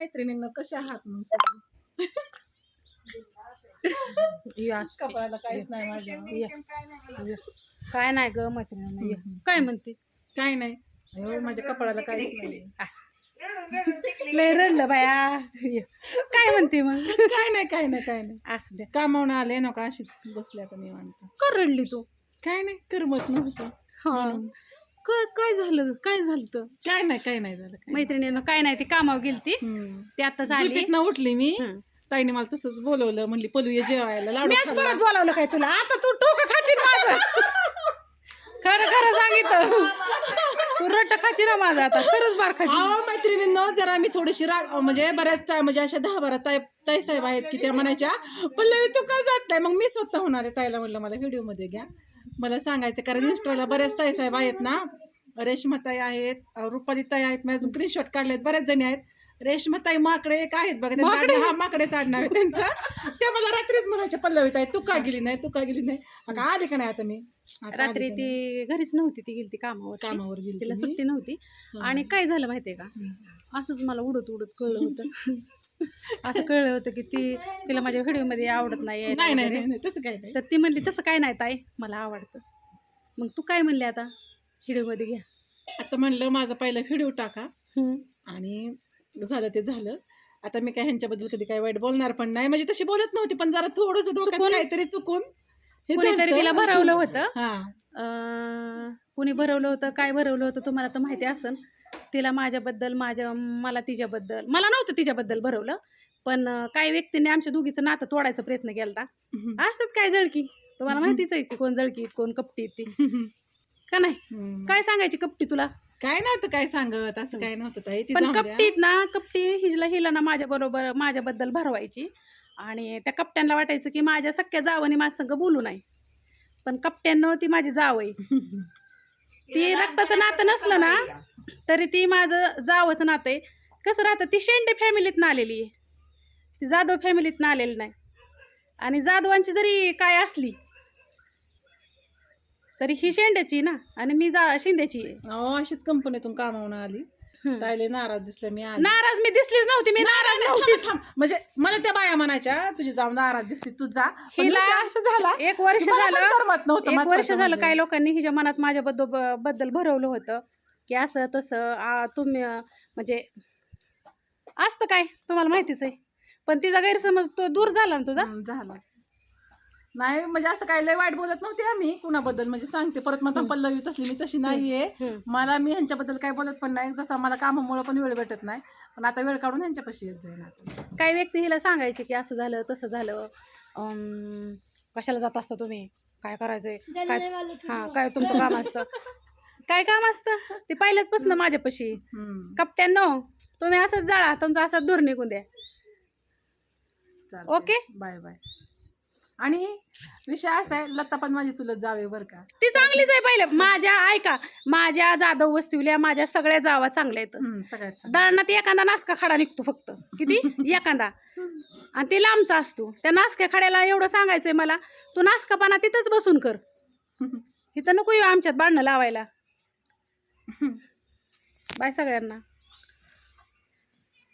मैत्रिणींना कसे आहात मग. कपाळाला काहीच नाही माझ्या. काय नाही ग मैत्रिणींना ये. काय म्हणते? काय नाही. अयो, माझ्या कपाळाला काहीच नाही असं. लय रडलं बाया. ये. काय म्हणते मग? काय नाही काय नाही काय नाही. असं द्या. कामावून आले नका अशीच बसले आता निवांत. का रडली तू? काय नाही करमत नव्हतं. काय झालं? काय झालं काय नाही काय नाही झालं काय मैत्रिणीनं काय नाही ती कामावर गेलती. हम्म. ती आताच आली. झोपेतनं उठली मी. हम्म. ताईने मला तसंच बोलवलं म्हणली पलू ये जेवायला लाडू मीच खाल्ला. परत बोलावलं काय तुला? आता तू टोक खाची माझं. खरं खरं सांगितलं. तू रट्ट खाची ना माझं आता खरंच बार खाची अहो मैत्रिणींनो जरा मी थोडीशी राग म्हणजे बऱ्याच ताई म्हणजे अशा दहा बारा ताई ताई साहेब आहेत की त्या म्हणायच्या पल्लवी तू का जात नाही? मग मी स्वतः होणार आहे ताईला म्हणलं मला व्हिडिओमध्ये घ्या. मला सांगायचं कारण इंस्टाला बऱ्याच ताई साहेब आहेत ना. रेश्मा ताई आहेत रुपाली ताई आहेत मी अजून स्क्रीनशॉट काढलेत बऱ्याच जणी आहेत. रेश्मा ताई माकडे एक आहेत बघा त्यांचा आडनाव- हा माकडे चाडणार आहे त्यांचा. त्या मला रात्रीच म्हणायच्या पल्लवी ताई तू का गेली नाही तू का गेली नाही? अगं आली का नाही आता मी? आता आली रात्री का ती? घरीच नव्हती ती गेली कामावर कामावर गेली तिला. सुट्टी नव्हती. आणि काय झालं माहितीये का? असंच मला उडत उडत कळलं होतं. असं कळलं होतं की ती तिला माझ्या व्हिडिओमध्ये आवडत नाही नाही नाही वगैरे. नाही नाही, तसं काही नाही तर ती म्हणली तसं काय नाही ताई मला आवडतं मग तू काय म्हणली आता व्हिडिओमध्ये घ्या आता म्हणलं माझा पहिला व्हिडिओ टाका हम्म. आणि झालं ते झालं आता मी काय ह्यांच्याबद्दल कधी काय वाईट बोलणार पण नाही म्हणजे तशी बोलत नव्हती पण जरा थोडंसं डोक्यात चुकून? काहीतरी चुकून हे कोणीतरी. तिला भरवलं होतं हा अं, कुणी भरवलं होतं काय भरवलं होतं तुम्हाला तर माहिती असेल तिला माझ्याबद्दल माझ्या मला तिच्याबद्दल मला नव्हतं तिच्याबद्दल भरवलं पण काही व्यक्तींनी आमच्या दोघीचं नातं तोडायचा प्रयत्न केला असतात काय जळकी? तुम्हाला माहितीच आहे की कोण जळकी कोण कपटी ती. का नाही. काय सांगायची कपटी तुला? काय नव्हतं काय सांगत असं काय नव्हतं ताई पण. कपटीत ना कपटी हिला हिला ना माझ्या बरोबर माझ्याबद्दल भरवायची. आणि त्या कपट्यांना वाटायचं की माझ्या सख्या जावनी माझ्या संग बोलू नाही. पण कपट्यांना ती माझी जाव ती रक्ताचं नातं नसलं ना तरी ती माझं जावचं नातं आहे. कसं राहतं ती शेंडे फॅमिलीतनं आलेली आहे. ती जाधव फॅमिलीतनं आलेली नाही. आणि जाधवांची जरी काय असली तरी ही शेंड्याची ना आणि मी जा शिंद्याची आहे. अहो अशीच कंपनीतून कामावून आली. ताईले नाराज दिसलं मी आली. नाराज मी दिसलीच नव्हती मी नाराज नव्हती थांब. म्हणजे मला त्या बाया म्हणायच्या तुझी जाऊन नाराज दिसली तू जा. पण हिला विषय असं झाला एक वर्ष की मला पण झालं करमत नव्हतं एक वर्ष झालं म्हणजे. काही लोकांनी हिच्या मनात माझ्याबद्दल बद्दल भरवलं होतं की असं तसं आ, तुम्ही अं, म्हणजे असतं काय तुम्हाला माहितीच आहे. पण तिचा गैरसमज तो दूर झाला ना तुझा? हम्म, झालं. नाही म्हणजे असं काय लय वाईट बोलत नव्हते आम्ही कुणाबद्दल. म्हणजे सांगते परत मला पल्लवी तसली मी तशी नाहीये. मला मी ह्यांच्याबद्दल काय बोलत पण नाही. जसं मला कामामुळे पण वेळ भेटत नाही. पण आता वेळ काढून ह्यांच्यापाशी येत आता. काही व्यक्ती हिला सांगायचे की असं झालं तसं झालं. अं, कशाला जात असता तुम्ही? काय करायचंय? काय हा काय तुमचं काम असतं? काय काम असतं? ते पहिल्याचपासून माझ्यापाशी. हम्म, कपट्यांनो तुम्ही असंच जाळा तुमचा असाच दूर निघून द्या. चालतंय. ओके. Bye bye. आणि विषय असा आहे लता पण माझी चुलत जावे बरं का. ती चांगलीच आहे पहिलं. माझ्या ऐका माझ्या जाधव वस्तीवल्या माझ्या सगळ्या जावा चांगल्या आहेत. हम्म, सगळ्यात चांगलं. दळणात एखादा नासका खडा निघतो फक्त. किती? एखादा. आणि ते लांबचा असतो. त्या नासक्या खड्याला एवढं सांगायचंय मला तू नासकापाना तिथंच बसून कर. इथं नको येऊ आमच्यात बांधणं लावायला. बाय सगळ्यांना.